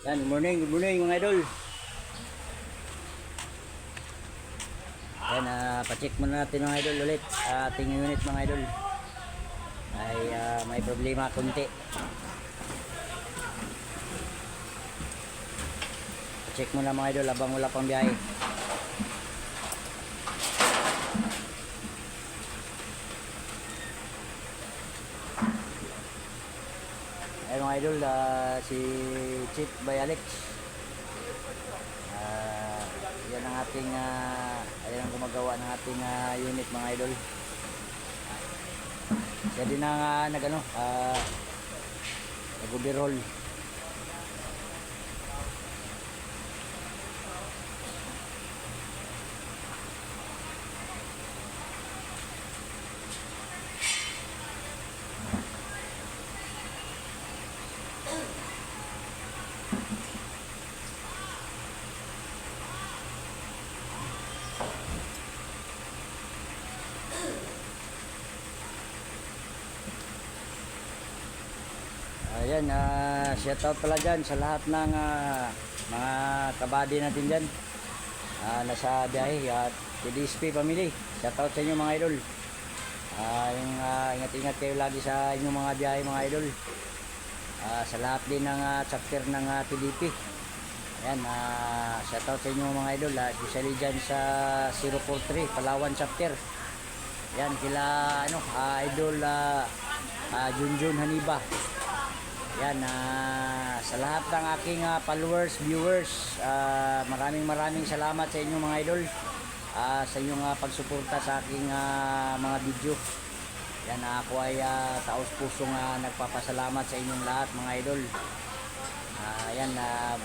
Yan, good morning, good morning mga idol. Yan, ah, pa-check muna natin mga idol ulit. Ah, ating unit mga idol. Ay ah, may problema kunti. Pa-check muna mga idol habang wala pang biyahe. Mga idol, ah, si Chief by Alex. Ah, yan ang ating, ah, ayan ang gumagawa ng ating ah, unit mga idol. Siya din ang ah, nag ano, ah, nag-overhaul. Ayan, uh, shout out pala dyan sa lahat ng ah, mga kabady natin dyan. Ah, nasa biyahe at PDSP family. Shout out sa inyo mga idol. Ah, yung ah, ingat-ingat kayo lagi sa inyong mga biyahe mga idol. Ah, sa lahat din ng ah, chapter ng ah, PDP. Ayan, ah, shout out sa inyo mga idol. Ah, especially dyan sa 043 Palawan chapter. Yan kila ano, ah, idol ah, ah, Junjun Haniba. Yan, ah, sa lahat ng aking ah, followers, viewers, ah, maraming maraming salamat sa inyo mga idol. ah, sa inyong ah, pagsuporta sa aking ah, mga video. Yan, ah, ako ay ah, taos pusong ah, nagpapasalamat sa inyong lahat mga idol. Ah, yan, ah,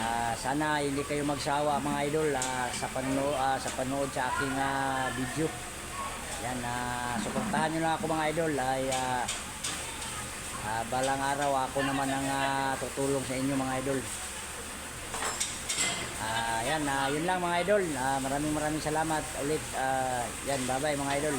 ah, sana hindi kayo magsawa mga idol ah, sa panonood ah, sa panood sa aking ah, video. Yan, ah, suportahan niyo lang ako mga idol ay ah, Ah, balang araw ako naman ang ah, tutulong sa inyo mga idol. Ah, yan, ah, yun lang mga idol. Ah, maraming maraming salamat ulit. Ah, yan, bye-bye mga idol.